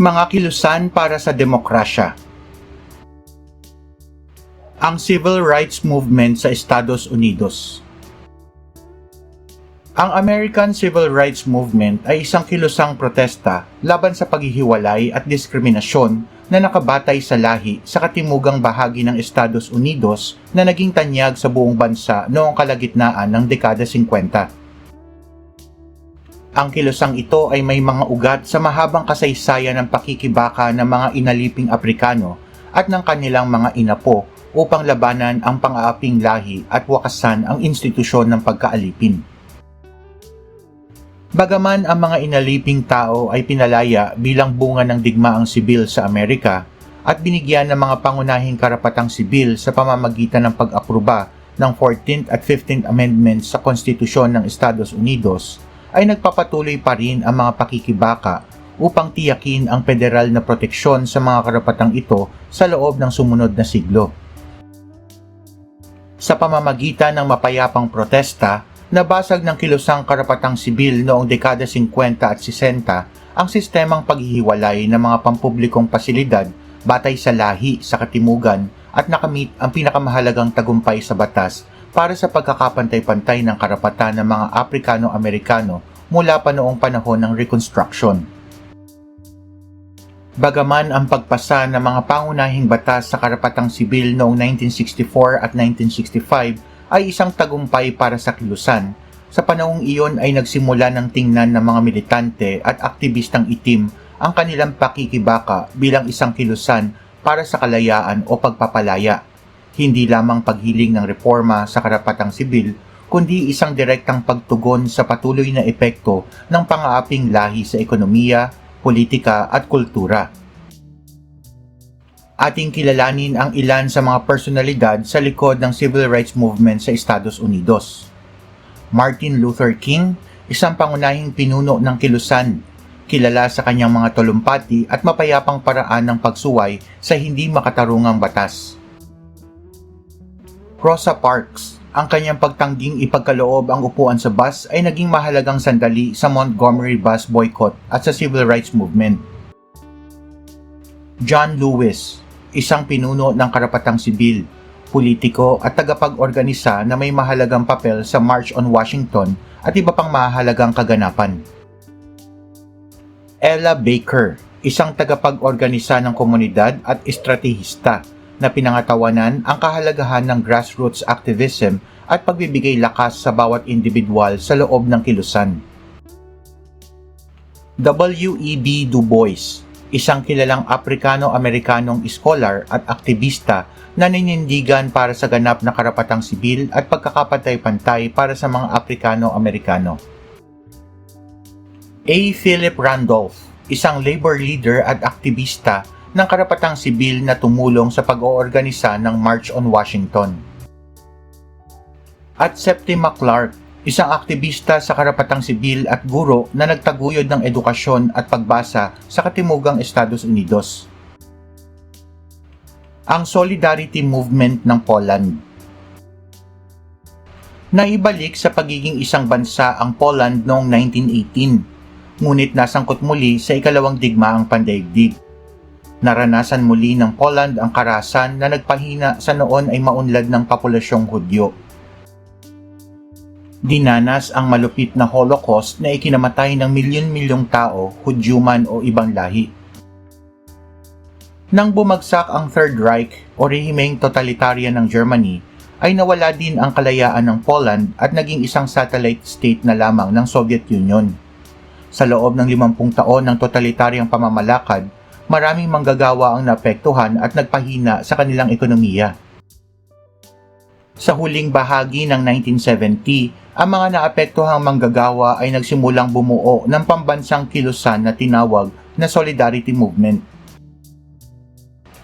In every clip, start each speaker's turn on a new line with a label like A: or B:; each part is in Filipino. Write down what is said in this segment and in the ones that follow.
A: Mga kilusan para sa demokrasya. Ang Civil Rights Movement sa Estados Unidos. Ang American Civil Rights Movement ay isang kilusang protesta laban sa paghihiwalay at diskriminasyon na nakabatay sa lahi sa katimugang bahagi ng Estados Unidos na naging tanyag sa buong bansa noong kalagitnaan ng dekada 50. Ang kilusang ito ay may mga ugat sa mahabang kasaysayan ng pakikibaka ng mga inaliping Aprikano at ng kanilang mga inapo upang labanan ang pang-aaping lahi at wakasan ang institusyon ng pagkaalipin. Bagaman ang mga inaliping tao ay pinalaya bilang bunga ng digmaang sibil sa Amerika at binigyan ng mga pangunahing karapatang sibil sa pamamagitan ng pag-aproba ng 14th at 15th Amendments sa Konstitusyon ng Estados Unidos, ay nagpapatuloy pa rin ang mga pakikibaka upang tiyakin ang federal na proteksyon sa mga karapatang ito sa loob ng sumunod na siglo. Sa pamamagitan ng mapayapang protesta, nabasag ng kilusang karapatang sibil noong dekada 50 at 60 ang sistemang paghihiwalay ng mga pampublikong pasilidad batay sa lahi sa katimugan at nakamit ang pinakamahalagang tagumpay sa batas para sa pagkakapantay-pantay ng karapatan ng mga Aprikano-Amerikano mula pa noong panahon ng Reconstruction. Bagaman ang pagpasa ng mga pangunahing batas sa karapatang sibil noong 1964 at 1965 ay isang tagumpay para sa kilusan, sa panahong iyon ay nagsimula ng tingnan ng mga militante at aktivistang itim ang kanilang pakikibaka bilang isang kilusan para sa kalayaan o pagpapalaya hindi lamang paghiling ng reforma sa karapatang sibil, kundi isang direktang pagtugon sa patuloy na epekto ng pang-aaping lahi sa ekonomiya, politika at kultura. Ating kilalanin ang ilan sa mga personalidad sa likod ng civil rights movement sa Estados Unidos. Martin Luther King, isang pangunahing pinuno ng kilusan, kilala sa kanyang mga tolumpati at mapayapang paraan ng pagsuway sa hindi makatarungang batas. Rosa Parks, ang kanyang pagtangging ipagkaloob ang upuan sa bus ay naging mahalagang sandali sa Montgomery bus boycott at sa civil rights movement. John Lewis, isang pinuno ng karapatang sibil, politiko at tagapag-organisa na may mahalagang papel sa March on Washington at iba pang mahalagang kaganapan. Ella Baker, isang tagapag-organisa ng komunidad at estratehista na pinangatawanan ang kahalagahan ng grassroots activism at pagbibigay lakas sa bawat individual sa loob ng kilusan. W.E.B. Du Bois, isang kilalang Aprikano-Amerikanong scholar at aktivista na ninindigan para sa ganap na karapatang sibil at pagkakapantay-pantay para sa mga Aprikano-Amerikano. A. Philip Randolph, isang labor leader at aktivista ng karapatang sibil na tumulong sa pag-oorganisa ng March on Washington. At Septima Clark, isang aktivista sa karapatang sibil at guro na nagtaguyod ng edukasyon at pagbasa sa katimugang Estados Unidos. Ang Solidarity Movement ng Poland Naibalik sa pagiging isang bansa ang Poland noong 1918, ngunit nasangkot muli sa ikalawang digmaang pandaigdig Naranasan muli ng Poland ang karasan na nagpahina sa noon ay maunlad ng populasyong Hudyo. Dinanas ang malupit na Holocaust na ikinamatay ng milyon-milyong tao, Hudyo man o ibang lahi. Nang bumagsak ang Third Reich o rehimeng totalitarian ng Germany, ay nawala din ang kalayaan ng Poland at naging isang satellite state na lamang ng Soviet Union. Sa loob ng 50 taon ng totalitaryang pamamalakad, maraming manggagawa ang naapektuhan at nagpahina sa kanilang ekonomiya. Sa huling bahagi ng 1970, ang mga naapektuhang manggagawa ay nagsimulang bumuo ng pambansang kilusan na tinawag na Solidarity Movement.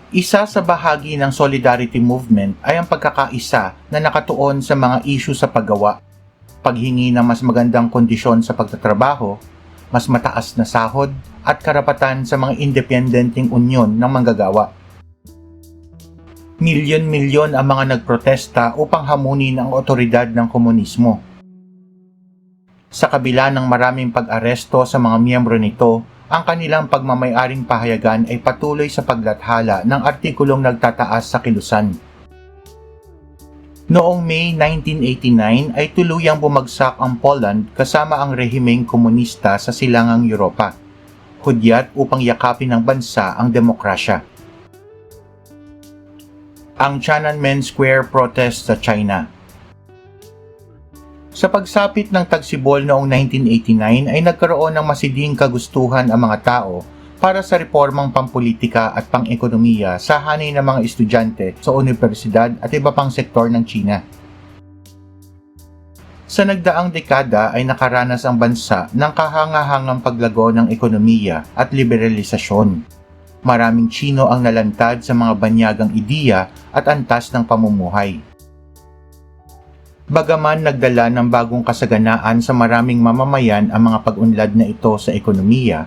A: Isa sa bahagi ng Solidarity Movement ay ang pagkakaisa na nakatuon sa mga isyu sa paggawa, paghingi ng mas magandang kondisyon sa pagtatrabaho, mas mataas na sahod at karapatan sa mga independenteng unyon ng manggagawa. Milyon-milyon ang mga nagprotesta upang hamunin ang otoridad ng komunismo. Sa kabila ng maraming pag-aresto sa mga miyembro nito, ang kanilang pagmamayaring pahayagan ay patuloy sa paglathala ng artikulong nagtataas sa kilusan. Noong May 1989 ay tuluyang bumagsak ang Poland kasama ang rehimeng komunista sa silangang Europa. Hudyat upang yakapin ng bansa ang demokrasya. Ang Tiananmen Square protest sa China Sa pagsapit ng tagsibol noong 1989 ay nagkaroon ng masiding kagustuhan ang mga tao para sa reformang pampolitika at pang-ekonomiya sa hanay ng mga estudyante sa universidad at iba pang sektor ng China. Sa nagdaang dekada ay nakaranas ang bansa ng kahangahangang paglago ng ekonomiya at liberalisasyon. Maraming Chino ang nalantad sa mga banyagang ideya at antas ng pamumuhay. Bagaman nagdala ng bagong kasaganaan sa maraming mamamayan ang mga pag-unlad na ito sa ekonomiya,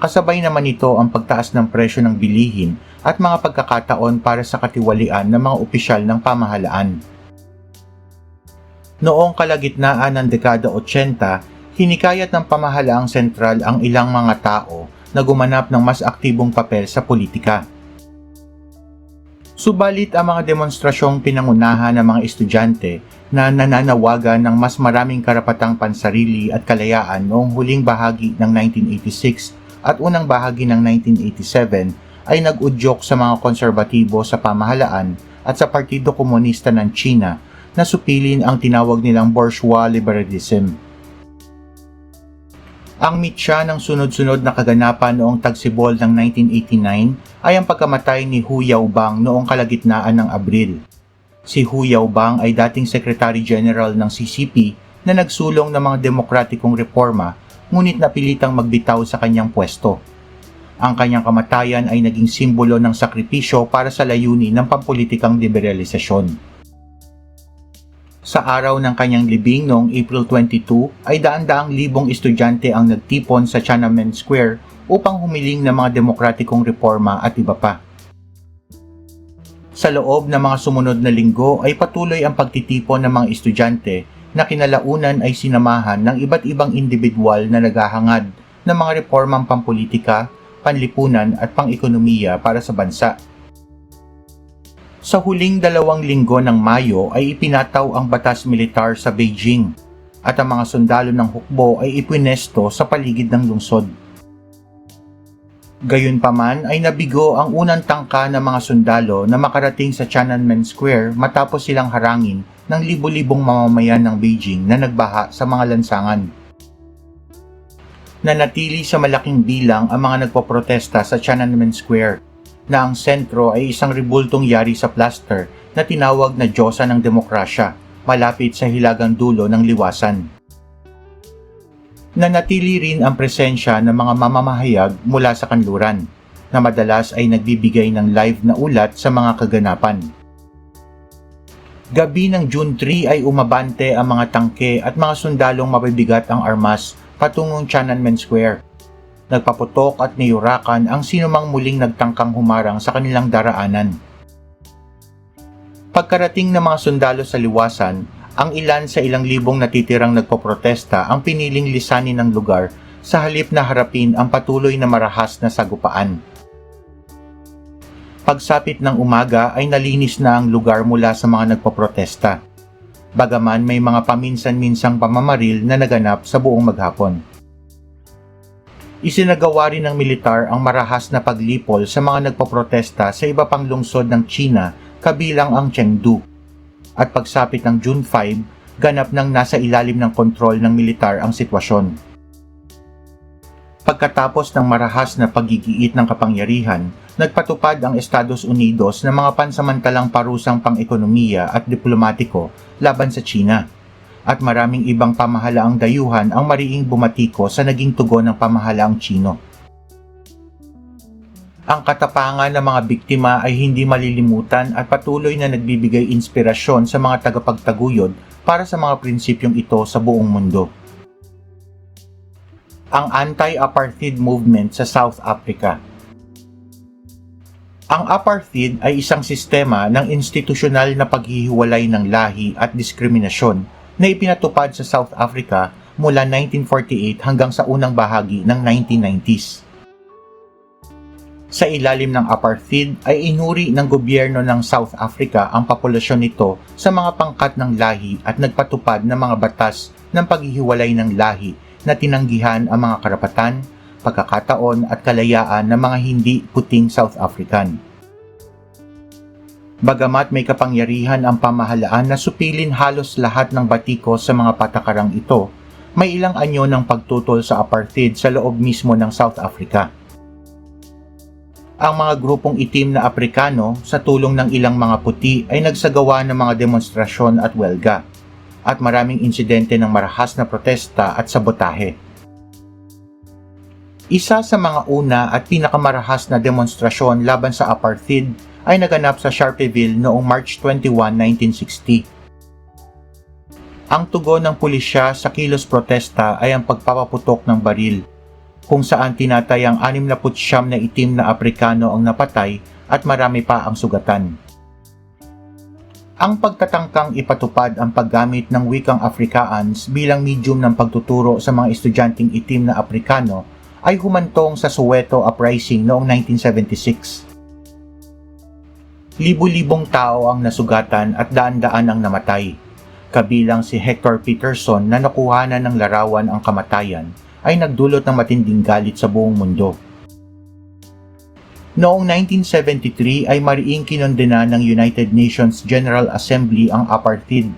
A: Kasabay naman ito ang pagtaas ng presyo ng bilihin at mga pagkakataon para sa katiwalian ng mga opisyal ng pamahalaan. Noong kalagitnaan ng dekada 80, hinikayat ng pamahalaang sentral ang ilang mga tao na gumanap ng mas aktibong papel sa politika. Subalit ang mga demonstrasyong pinangunahan ng mga estudyante na nananawagan ng mas maraming karapatang pansarili at kalayaan noong huling bahagi ng 1986 at unang bahagi ng 1987 ay nag-udyok sa mga konserbatibo sa pamahalaan at sa Partido Komunista ng China na supilin ang tinawag nilang bourgeois liberalism. Ang mitya ng sunod-sunod na kaganapan noong tagsibol ng 1989 ay ang pagkamatay ni Hu Yaobang noong kalagitnaan ng Abril. Si Hu Yaobang ay dating Secretary General ng CCP na nagsulong ng mga demokratikong reforma ngunit napilitang magbitaw sa kanyang pwesto. Ang kanyang kamatayan ay naging simbolo ng sakripisyo para sa layunin ng pampolitikang liberalisasyon. Sa araw ng kanyang libing noong April 22 ay daan-daang libong estudyante ang nagtipon sa Tiananmen Square upang humiling ng mga demokratikong reforma at iba pa. Sa loob ng mga sumunod na linggo ay patuloy ang pagtitipon ng mga estudyante na kinalaunan ay sinamahan ng iba't ibang individual na naghahangad ng mga reformang pampolitika, panlipunan at pang-ekonomiya para sa bansa. Sa huling dalawang linggo ng Mayo ay ipinataw ang batas militar sa Beijing at ang mga sundalo ng hukbo ay ipwinesto sa paligid ng lungsod. Gayunpaman ay nabigo ang unang tangka ng mga sundalo na makarating sa Tiananmen Square matapos silang harangin ng libo-libong mamamayan ng Beijing na nagbaha sa mga lansangan. Nanatili sa malaking bilang ang mga nagpoprotesta sa Tiananmen Square na ang sentro ay isang ribultong yari sa plaster na tinawag na Diyosa ng Demokrasya malapit sa hilagang dulo ng liwasan. Nanatili rin ang presensya ng mga mamamahayag mula sa kanluran na madalas ay nagbibigay ng live na ulat sa mga kaganapan. Gabi ng June 3 ay umabante ang mga tangke at mga sundalong mabibigat ang armas patungong Tiananmen Square. Nagpaputok at niyurakan ang sinumang muling nagtangkang humarang sa kanilang daraanan. Pagkarating ng mga sundalo sa liwasan, ang ilan sa ilang libong natitirang nagpoprotesta ang piniling lisanin ng lugar sa halip na harapin ang patuloy na marahas na sagupaan pagsapit ng umaga ay nalinis na ang lugar mula sa mga nagpoprotesta. Bagaman may mga paminsan-minsang pamamaril na naganap sa buong maghapon. Isinagawa rin ng militar ang marahas na paglipol sa mga nagpoprotesta sa iba pang lungsod ng China kabilang ang Chengdu. At pagsapit ng June 5, ganap nang nasa ilalim ng kontrol ng militar ang sitwasyon. Pagkatapos ng marahas na paggigiit ng kapangyarihan, nagpatupad ang Estados Unidos ng mga pansamantalang parusang pang-ekonomiya at diplomatiko laban sa China. At maraming ibang pamahalaang dayuhan ang mariing bumatiko sa naging tugon ng pamahalaang Chino. Ang katapangan ng mga biktima ay hindi malilimutan at patuloy na nagbibigay inspirasyon sa mga tagapagtaguyod para sa mga prinsipyong ito sa buong mundo. Ang anti-apartheid movement sa South Africa ang apartheid ay isang sistema ng institusyonal na paghihiwalay ng lahi at diskriminasyon na ipinatupad sa South Africa mula 1948 hanggang sa unang bahagi ng 1990s. Sa ilalim ng apartheid ay inuri ng gobyerno ng South Africa ang populasyon nito sa mga pangkat ng lahi at nagpatupad ng mga batas ng paghihiwalay ng lahi na tinanggihan ang mga karapatan, pagkakataon at kalayaan ng mga hindi puting South African. Bagamat may kapangyarihan ang pamahalaan na supilin halos lahat ng batiko sa mga patakarang ito, may ilang anyo ng pagtutol sa apartheid sa loob mismo ng South Africa. Ang mga grupong itim na Aprikano sa tulong ng ilang mga puti ay nagsagawa ng mga demonstrasyon at welga at maraming insidente ng marahas na protesta at sabotahe. Isa sa mga una at pinakamarahas na demonstrasyon laban sa apartheid ay naganap sa Sharpeville noong March 21, 1960. Ang tugon ng pulisya sa kilos protesta ay ang pagpapaputok ng baril, kung saan tinatay ang 69 na itim na Aprikano ang napatay at marami pa ang sugatan. Ang pagtatangkang ipatupad ang paggamit ng wikang Afrikaans bilang medium ng pagtuturo sa mga estudyanteng itim na Aprikano ay humantong sa Soweto Uprising noong 1976 libu-libong tao ang nasugatan at daan-daan ang namatay. Kabilang si Hector Peterson na nakuhanan ng larawan ang kamatayan ay nagdulot ng matinding galit sa buong mundo. Noong 1973 ay mariing kinondena ng United Nations General Assembly ang apartheid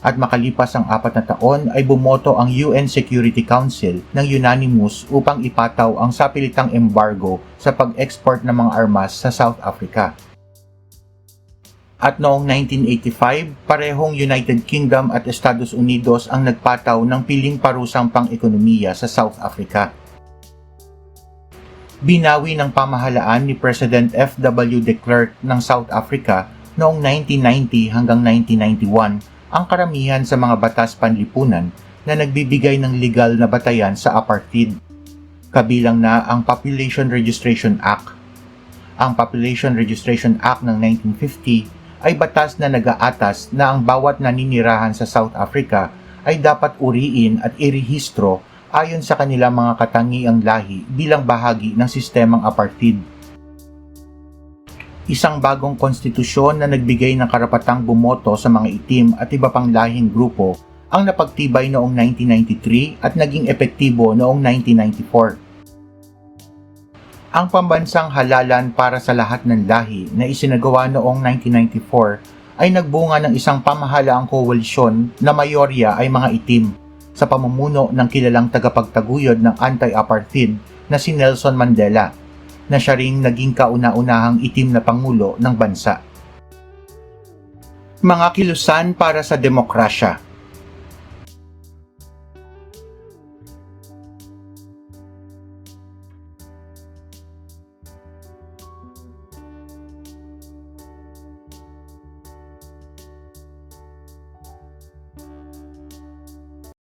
A: at makalipas ang apat na taon ay bumoto ang UN Security Council ng unanimous upang ipataw ang sapilitang embargo sa pag-export ng mga armas sa South Africa. At noong 1985, parehong United Kingdom at Estados Unidos ang nagpataw ng piling parusang pang-ekonomiya sa South Africa. Binawi ng pamahalaan ni President F.W. de Klerk ng South Africa noong 1990 hanggang 1991 ang karamihan sa mga batas panlipunan na nagbibigay ng legal na batayan sa apartheid. Kabilang na ang Population Registration Act. Ang Population Registration Act ng 1950 ay batas na nag-aatas na ang bawat naninirahan sa South Africa ay dapat uriin at irehistro ayon sa kanilang mga katangiang lahi bilang bahagi ng sistemang apartheid. Isang bagong konstitusyon na nagbigay ng karapatang bumoto sa mga itim at iba pang lahing grupo ang napagtibay noong 1993 at naging epektibo noong 1994 ang pambansang halalan para sa lahat ng lahi na isinagawa noong 1994 ay nagbunga ng isang pamahalaang koalisyon na mayorya ay mga itim sa pamumuno ng kilalang tagapagtaguyod ng anti-apartheid na si Nelson Mandela na siya ring naging kauna-unahang itim na pangulo ng bansa. Mga kilusan para sa demokrasya